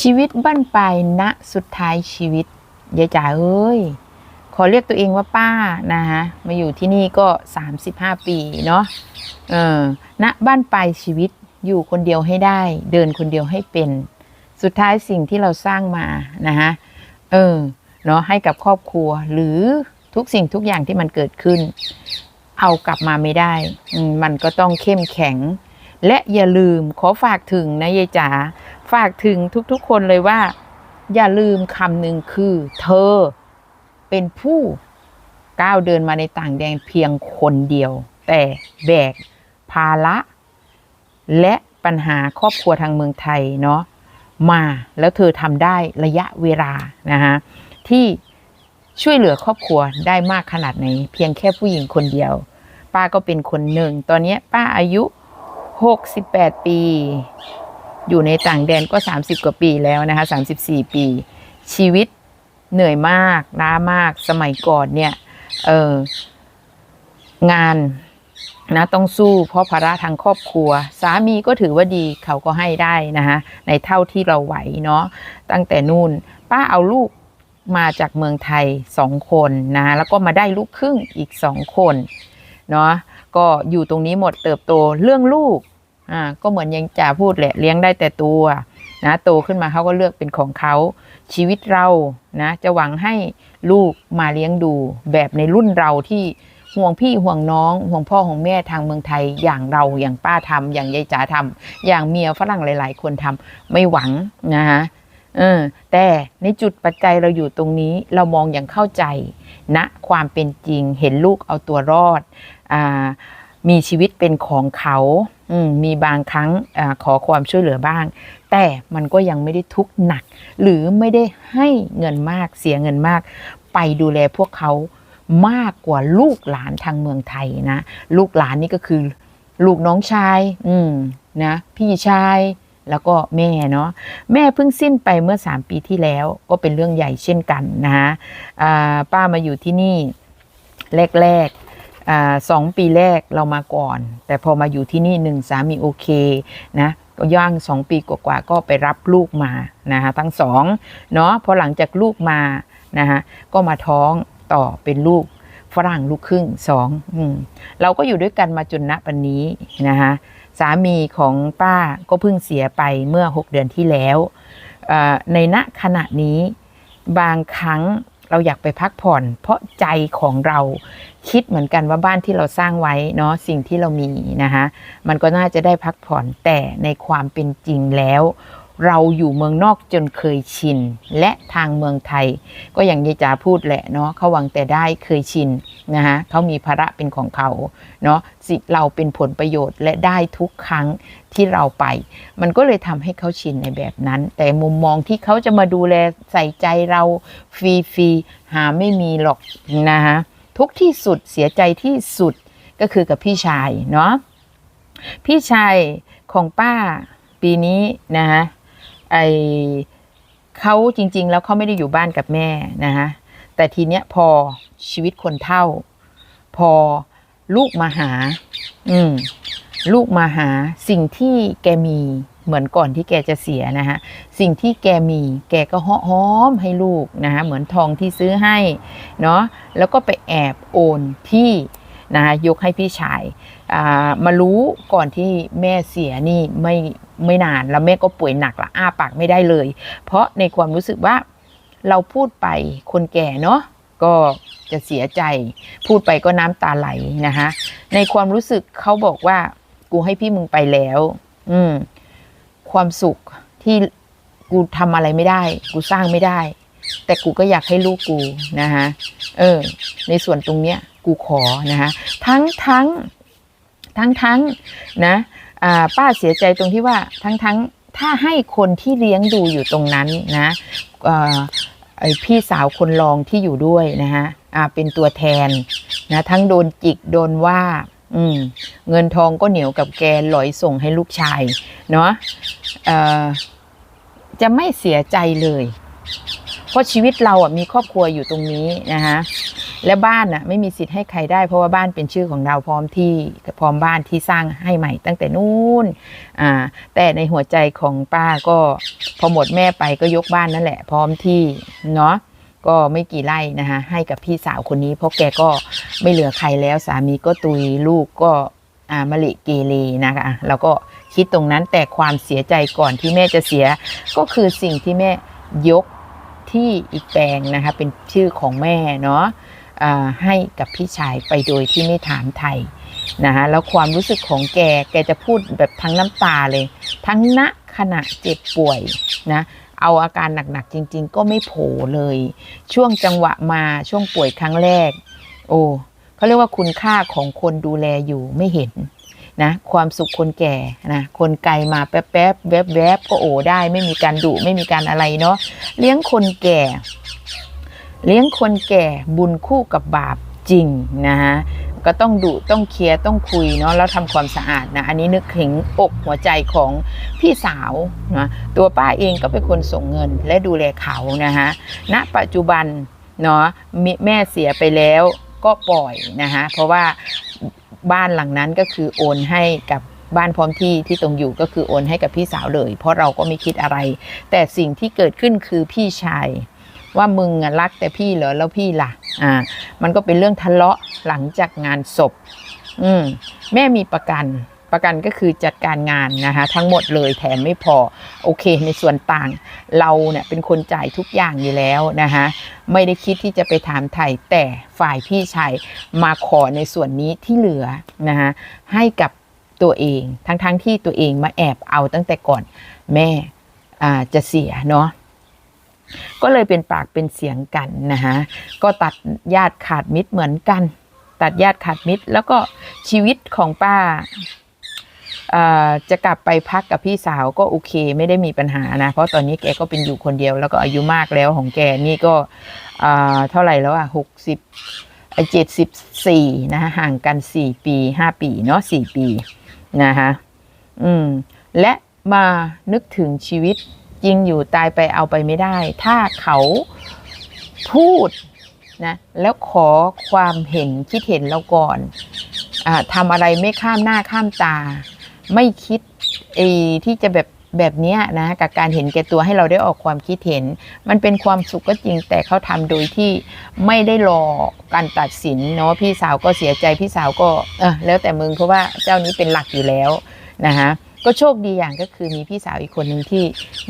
ชีวิตบั้นปลายณสุดท้ายชีวิตยายจ๋าเอ้ย ขอเรียกตัวเองว่าป้านะฮะ มาอยู่ที่นี่ก็ 35 ปีเนาะ เออณบ้านปลายชีวิตอยู่คนเดียวให้ได้ เดินคนเดียวให้เป็น สุดท้ายสิ่งที่เราสร้างมานะฮะ เออ เนาะให้กับครอบครัวหรือทุกสิ่งทุกอย่างที่มันเกิดขึ้น เอากลับมาไม่ได้ มันก็ต้องเข้มแข็ง และอย่าลืมขอฝากถึงนะยายจ๋า ฝากถึงทุกๆคนเลยว่า อย่าลืมคำหนึ่งคือ เธอเป็นผู้ก้าวเดินมาในต่างแดนเพียงคนเดียว แต่แบกภาระและปัญหาครอบครัวทางเมืองไทยเนาะมาแล้วเธอทำได้ระยะเวลานะคะที่ช่วยเหลือครอบครัวได้มากขนาดไหนเพียงแค่ผู้หญิงคนเดียว ป้าก็เป็นคนหนึ่ง ตอนนี้ป้าอายุ 68 ปี อยู่ในต่างแดนก็ 30 กว่าปีแล้วนะคะ34 ปี ชีวิตเหนื่อยมากล้ามากสมัยก่อนเนี่ยเอองานนะต้องสู้เพราะภาระทางครอบครัว สามีก็ถือว่าดีเขาก็ให้ได้นะคะในเท่าที่เราไหวเนาะตั้งแต่นู่น ป้าเอาลูกมาจากเมืองไทยสองคนนะแล้วก็มาได้ลูกครึ่งอีกสองคนเนาะก็อยู่ตรงนี้หมดเติบโตเรื่องลูก อ่าก็เหมือนยังจ่าพูดแหละเลี้ยงได้แต่ตัวนะโตขึ้นมาเขาก็เลือกเป็นของเขาชีวิตเรานะจะหวังให้ลูกมาเลี้ยงดู แบบในรุ่นเราที่ห่วงพี่ห่วงน้องห่วงพ่อของแม่ทางเมืองไทยอย่างเราอย่างป้าทำอย่างยายจ๋าทำอย่างเมียฝรั่งหลาย ๆ คนทำไม่หวังนะคะเออแต่ในจุดปัจจัยเราอยู่ตรงนี้เรามองอย่างเข้าใจณนะความเป็นจริงเห็นลูกเอาตัวรอดอมีชีวิตเป็นของเขา มมีบางครั้งอขอความช่วยเหลือบ้าง แต่มันก็ยังไม่ได้ทุกข์หนัก หรือไม่ได้ให้เงินมากเสียเงินมาก ไปดูแลพวกเขามากกว่าลูกหลานทางเมืองไทยนะ ลูกหลานนี่ก็คือ ลูกน้องชาย อืมนะพี่ชายแล้วก็แม่เนาะแม่เพิ่งสิ้นไปเมื่อ 3 ปีที่แล้วก็เป็นเรื่องใหญ่เช่นกันนะฮะป้ามาอยู่ที่นี่แรก สองปีแรกเรามาก่อน แต่พอมาอยู่ที่นี่หนึ่งสามีโอเคนะก็ย่างสองปีกว่าๆก็ไปรับลูกมานะคะทั้งสองเนาะพอหลังจากลูกมานะคะก็มาท้องต่อเป็นลูกฝรั่งลูกครึ่งสองอเราก็อยู่ด้วยกันมาจนณปันนี้นะคะสามีของป้าก็เพิ่งเสียไปเมื่อ 6 เดือนที่แล้วในณขณะนี้บางครั้ง เราอยากไปพักผ่อน เพราะใจของเราคิดเหมือนกันว่าบ้านที่เราสร้างไว้เนาะสิ่งที่เรามีนะคะมันก็น่าจะได้พักผ่อนแต่ในความเป็นจริงแล้ว เราอยู่เมืองนอกจนเคยชิน และทางเมืองไทย ก็อย่างยายจ๋าพูดแหละเนาะเขาหวังแต่ได้เคยชินนะคะเขามีภาระเป็นของเขาเนาะสิเราเป็นผลประโยชน์และได้ทุกครั้งที่เราไป มันก็เลยทำให้เขาชินในแบบนั้น แต่มุมมองที่เขาจะมาดูแลใส่ใจเราฟรีๆหาไม่มีหรอกนะคะทุกที่สุดเสียใจที่สุดก็คือกับพี่ชายเนาะพี่ชายของป้าปีนี้นะคะ ไอเขาจริง ๆ แล้วเขาไม่ได้อยู่บ้านกับแม่นะคะแต่ทีเนี้ยพอชีวิตคนเท่า พอลูกมาหา อืมลูกมาหาสิ่งที่แกมีเหมือนก่อนที่แกจะเสียนะฮะสิ่งที่แกมีแกก็หหอมให้ลูกนะฮะเหมือนทองที่ซื้อให้เนาะแล้วก็ไปแอบโอนที่นะะยกให้พี่ชายอ่ามารู้ก่อนที่แม่เสียนี่ไม่ ไม่นาน แล้วแม่ก็ป่วยหนักละอ้าปากไม่ได้เลย เพราะในความรู้สึกว่าเราพูดไปคนแก่เนาะก็จะเสียใจ พูดไปก็น้ำตาไหลนะคะในความรู้สึกเขาบอกว่า กูให้พี่มึงไปแล้ว อืม ความสุขที่กูทำอะไรไม่ได้ กูสร้างไม่ได้ แต่กูก็อยากให้ลูกกูนะคะเออ ในส่วนตรงเนี้ย กูขอนะคะทั้งทั้งทั้งทั้งนะ ป้าเสียใจตรงที่ว่าทั้งทั้งถ้าให้คนที่เลี้ยงดูอยู่ตรงนั้นนะไอพี่สาวคนรองที่อยู่ด้วยนะฮะเป็นตัวแทนนะทั้งโดนจิกโดนว่าอืเงินทองก็เหนียวกับแกลอยส่งให้ลูกชายเนาะจะไม่เสียใจเลย เพราะชีวิตเราอะมีครอบครัวอยู่ตรงนี้นะคะ และบ้านอะไม่มีสิทธิ์ให้ใครได้เพราะว่าบ้านเป็นชื่อของเราพร้อมที่พร้อมบ้านที่สร้างให้ใหม่ตั้งแต่นู้นอ่าแต่ในหัวใจของป้าก็พอหมดแม่ไปก็ยกบ้านนั่นแหละ พร้อมที่เนาะก็ไม่กี่ไร่นะคะให้กับพี่สาวคนนี้ เพราะแกก็ไม่เหลือใครแล้วสามีก็ตุยลูกก็อ่ามะละเกเรนะคะเราก็คิดตรงนั้นแต่ความเสียใจก่อนที่แม่จะเสีย ก็คือสิ่งที่แม่ยกที่อีกแปลงนะคะเป็นชื่อของแม่เนาะ ให้กับพี่ชายไปโดยที่ไม่ถามไทยนะคะแล้วความรู้สึกของแกแกจะพูดแบบทั้งน้ำตาเลย ทั้งณขณะเจ็บป่วยนะเอาอาการหนักๆจริง ๆ ก็ไม่โผล่เลย ช่วงจังหวะมาช่วงป่วยครั้งแรก โอ้เขาเรียกว่าคุณค่าของคนดูแลอยู่ไม่เห็นนะความสุขคนแก่นะคนไกลมาแป๊บๆแป๊บแวบแวบๆก็โอ้ได้ ไม่มีการดุไม่มีการอะไรเนาะเลี้ยงคนแก่ เลี้ยงคนแก่บุญคู่กับบาปจริงนะฮะก็ต้องดุต้องเคลียร์ต้องคุยเนาะแล้วทำความสะอาดนะอันนี้นึกถึงอกหัวใจของพี่สาวนะตัวป้าเองก็เป็นคนส่งเงินและดูแลเขานะฮะณปัจจุบันเนาะมิแม่เสียไปแล้วก็ปล่อยนะฮะเพราะว่าบ้านหลังนั้นก็คือโอนให้กับบ้านพร้อมที่ที่ตรงอยู่ก็คือโอนให้กับพี่สาวเลย เพราะเราก็ไม่คิดอะไร แต่สิ่งที่เกิดขึ้นคือพี่ชาย ว่ามึงอะรักแต่พี่เหรอแล้วพี่ล่ะ อ่า มันก็เป็นเรื่องทะเลาะหลังจากงานศพ อืมแม่มีประกันประกันก็คือจัดการงานนะคะทั้งหมดเลยแถมไม่พอโอเคในส่วนต่าง เราเนี่ยเป็นคนจ่ายทุกอย่างอยู่แล้วนะคะไม่ได้คิดที่จะไปถามไถ่แต่ฝ่ายพี่ชายมาขอในส่วนนี้ที่เหลือนะคะให้กับตัวเองทั้งๆทที่ตัวเองมาแอบเอาตั้งแต่ก่อนแม่อ่าจะเสียเนาะ ก็เลยเป็นปากเป็นเสียงกันนะฮะก็ตัดญาติขาดมิตรเหมือนกัน ตัดญาติขาดมิตร แล้วก็ชีวิตของป้าจะกลับไปพักกับพี่สาวก็โอเคไม่ได้มีปัญหานะ เพราะตอนนี้แกก็เป็นอยู่คนเดียวแล้วก็อายุมากแล้วของแกนี่ก็เท่าไหร่แล้วอะหกสิบเจ็ดสิบสี่นะฮะห่างกันสี่ปีห้าปีเนาะสี่ปีนะคะอืมและมานึกถึงชีวิต จริงอยู่ตายไปเอาไปไม่ได้ ถ้าเขาพูดนะแล้วขอความเห็นคิดเห็นเราก่อนอทำอะไรไม่ข้ามหน้าข้ามตา ไม่คิดไอ้ที่จะแบบแบบนี้นะกับการเห็นแก่ตัวให้เราได้ออกความคิดเห็น มันเป็นความสุขก็จริงแต่เขาทำโดยที่ไม่ได้รอการตัดสินเนาะพี่สาวก็เสียใจพี่สาวก็เออแล้วแต่มึงเพราะว่าเจ้านี้เป็นหลักอยู่แล้วนะคะ ก็โชคดีอย่างก็คือมีพี่สาวอีกคนหนึ่งที่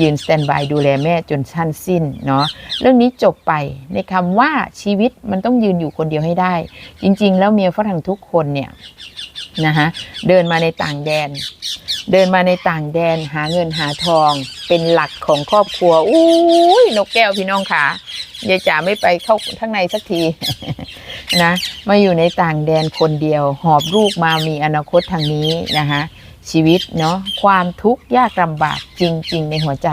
ยืนสแตนบายดูแลแม่จนชั้นสิ้นเนาะเรื่องนี้จบไปในคำว่าชีวิตมันต้องยืนอยู่คนเดียวให้ได้ จริง ๆ แล้วเมียฝรั่งทุกคนเนี่ย นะคะเดินมาในต่างแดน เดินมาในต่างแดนหาเงินหาทอง เป็นหลักของครอบครัวอุ้ยนกแก้วพี่น้องค่ะยายจ๋าไม่ไปเข้าข้างในสักทีนะมาอยู่ในต่างแดนคนเดียว หอบลูกมามีอนาคตทางนี้นะคะชีวิตเนาะความทุกข์ยากลำบากจริง ๆ ในหัวใจ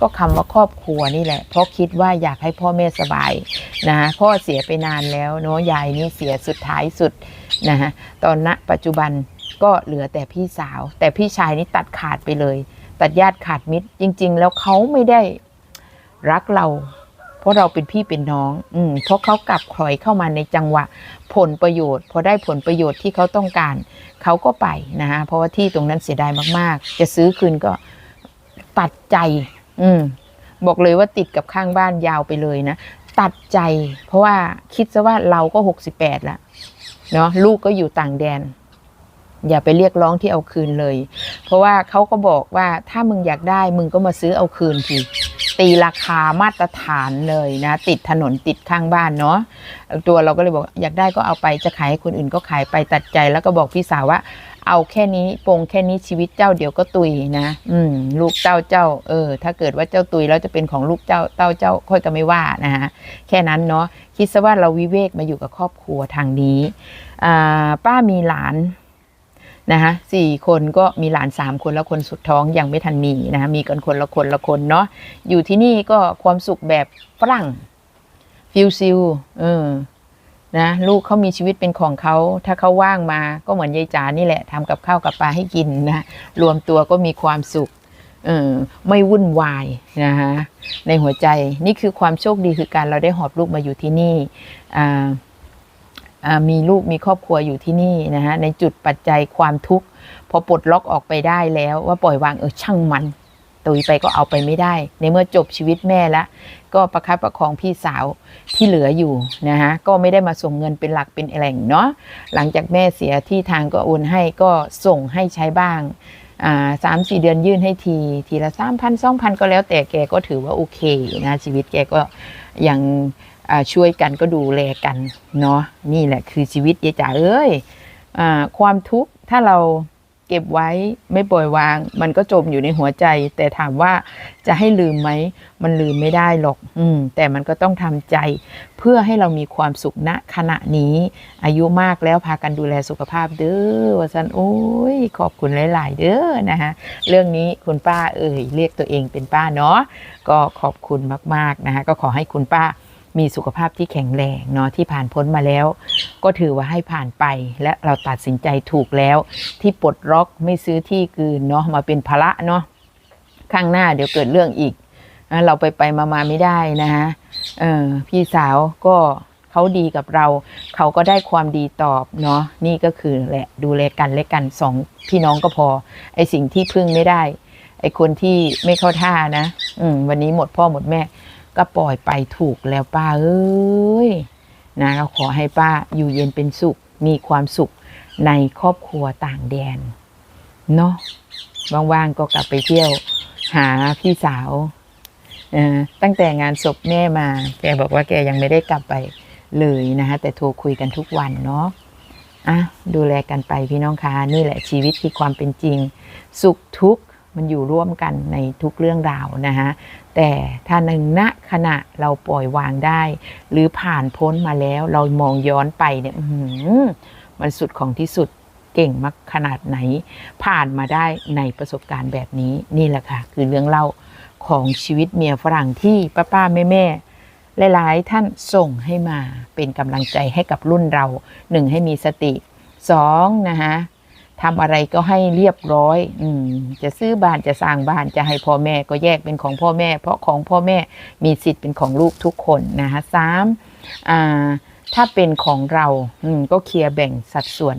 ก็คำว่าครอบครัวนี่แหละ เพราะคิดว่าอยากให้พ่อแม่สบายนะพ่อเสียไปนานแล้วเนาะยายนี่เสียสุดท้ายสุด นะฮะตอนณปัจจุบันก็เหลือแต่พี่สาว แต่พี่ชายนี่ตัดขาดไปเลย ตัดญาติขาดมิตร จริง ๆ แล้วเขาไม่ได้รักเรา เพราะเราเป็นพี่เป็นน้อง อืมเพราะเขากลับคลอยเข้ามาในจังหวะผลประโยชน์ พอได้ผลประโยชน์ที่เขาต้องการ เขาก็ไปนะฮะเพราะว่าที่ตรงนั้นเสียดายมากๆ จะซื้อคืนก็ตัดใจ อืมบอกเลยว่าติดกับข้างบ้านยาวไปเลยนะ ตัดใจ เพราะว่าคิดซะว่าเราก็หกสิบแปดละ เนาะลูกก็อยู่ต่างแดน อย่าไปเรียกร้องที่เอาคืนเลย เพราะว่าเขาก็บอกว่าถ้ามึงอยากได้มึงก็มาซื้อเอาคืนทีตีราคามาตรฐานเลยนะ ติดถนนติดข้างบ้านเนาะตัวเราก็เลยบอกอยากได้ก็เอาไปจะขายให้คนอื่นก็ขายไปตัดใจแล้วก็บอกพี่สาวว่า เอาแค่นี้ปรงแค่นี้ชีวิตเจ้าเดี๋ยวก็ตุยนะ อืม ลูกเต้าเจ้า เออ ถ้าเกิดว่าเจ้าตุยแล้วจะเป็นของลูกเจ้าเต้าเจ้าค่อยก็ไม่ว่านะฮะแค่นั้นเนาะคิดซะว่าเราวิเวกมาอยู่กับครอบครัวทางนี้อ่าป้ามีหลานนะคะสี่คนก็มีหลานสามคนแล้วคนสุดท้องยังไม่ทันมีนะคะมีกันคนละคนละคนเนาะอยู่ที่นี่ก็ความสุขแบบฝรั่งฟิลซิลเออ นะลูกเขามีชีวิตเป็นของเขาถ้าเขาว่างมาก็เหมือนยายจ๋านี่แหละทำกับข้าวกับปลาให้กินนะรวมตัวก็มีความสุขเออไม่วุ่นวายนะคะในหัวใจนี่คือความโชคดีคือการเราได้หอบลูกมาอยู่ที่นี่อ่ามีลูกมีครอบครัวอยู่ที่นี่นะฮะในจุดปัจจัยความทุกข์พอปลดล็อกออกไปได้แล้วว่าปล่อยวางเออช่างมัน ตุยไปก็เอาไปไม่ได้ ในเมื่อจบชีวิตแม่ละก็ประคับประคองพี่สาวที่เหลืออยู่นะฮะก็ไม่ได้มาส่งเงินเป็นหลักเป็นแหล่งเนาะหลังจากแม่เสียที่ทางก็โอนให้ก็ส่งให้ใช้บ้างสามสี่เดือนยื่นให้ที ทีละสามพันสองพันก็แล้วแต่แกก็ถือว่าโอเคนะชีวิตแกก็ยังช่วยกันก็ดูแลกันเนาะนี่แหละคือชีวิตยายจ๋าเอ้ยอความทุกข์ถ้าเรา เก็บไว้ไม่ปล่อยวาง มันก็จมอยู่ในหัวใจ แต่ถามว่าจะให้ลืมไหม มันลืมไม่ได้หรอก อืม แต่มันก็ต้องทำใจ เพื่อให้เรามีความสุขณขณะนี้ อายุมากแล้วพากันดูแลสุขภาพเด้อว่าสันโอ้ยขอบคุณหลาย ๆ เด้อนะคะเรื่องนี้คุณป้าเอ่ยเรียกตัวเองเป็นป้าเนาะก็ขอบคุณมาก ๆนะคะก็ขอให้คุณป้า มีสุขภาพที่แข็งแรงเนาะที่ผ่านพ้นมาแล้ว ก็ถือว่าให้ผ่านไปและเราตัดสินใจถูกแล้ว ที่ปลดล็อกไม่ซื้อที่คืนเนาะมาเป็นภาระเนาะข้างหน้าเดี๋ยวเกิดเรื่องอีกเราไปไปมามาไม่ได้นะฮะพี่สาวก็เขาดีกับเรา เขาก็ได้ความดีตอบเนาะนี่ก็คือแหละดูแลกันและกันสองพี่น้องก็พอ ไอสิ่งที่พึ่งไม่ได้ ไอคนที่ไม่เข้าท่านะ อืวันนี้หมดพ่อหมดแม่ ก็ปล่อยไปถูกแล้วป้าเอ้ยนะเราขอให้ป้าอยู่เย็นเป็นสุข มีความสุขในครอบครัวต่างแดนเนาะว่างๆก็กลับไปเที่ยวหาพี่สาวเออตั้งแต่งานศพแม่มา แกบอกว่าแกยังไม่ได้กลับไปเลยนะคะแต่โทรคุยกันทุกวันเนาะอะดูแลกันไปพี่น้องคะนี่แหละชีวิตที่ความเป็นจริง สุขทุกข์ มันอยู่ร่วมกันในทุกเรื่องราวนะคะแต่ถ้าในณขณะเราปล่อยวางได้ หรือผ่านพ้นมาแล้วเรามองย้อนไปเนี่ยมันสุดของที่สุดเก่งมากขนาดไหน ผ่านมาได้ในประสบการณ์แบบนี้นี่แหละค่ะ คือเรื่องเล่าของชีวิตเมียฝรั่งที่ป้าป้าแม่แม่ๆหลาย ๆ ท่านส่งให้มาเป็นกำลังใจให้กับรุ่นเราหนึ่งให้มีสติสองนะคะ ทำอะไรก็ให้เรียบร้อย อืม จะซื้อบ้านจะสร้างบ้านจะให้พ่อแม่ก็แยกเป็นของพ่อแม่ เพราะของพ่อแม่มีสิทธิ์เป็นของลูกทุกคนนะคะสามอ่าถ้าเป็นของเราอืมก็เคลียร์แบ่งสัดส่วน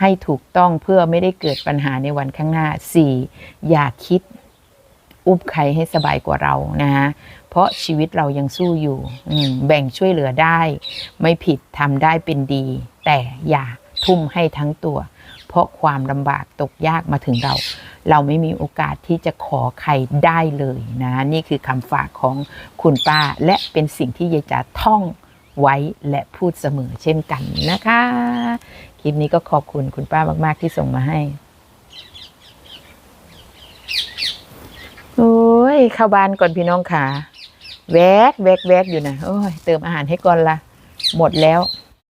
ให้ถูกต้องเพื่อไม่ได้เกิดปัญหาในวันข้างหน้าสี่อย่าคิดอุ้มใครให้สบายกว่าเรานะฮะเพราะชีวิตเรายังสู้อยู่แบ่งช่วยเหลือได้ ไม่ผิดทำได้เป็นดี แต่อย่าทุ่มให้ทั้งตัว เพราะความลำบากตกยากมาถึงเรา เราไม่มีโอกาสที่จะขอใครได้เลยนะ นี่คือคำฝากของคุณป้า และเป็นสิ่งที่ยายจ๋าท่องไว้และพูดเสมอเช่นกันนะคะ คลิปนี้ก็ขอบคุณคุณป้ามาก ๆ ที่ส่งมาให้ โอ้ยเข้าบ้านก่อนพี่น้องขาแวกแวกแวกอยู่นะโอ้ยเติมอาหารให้ก่อนละหมดแล้ว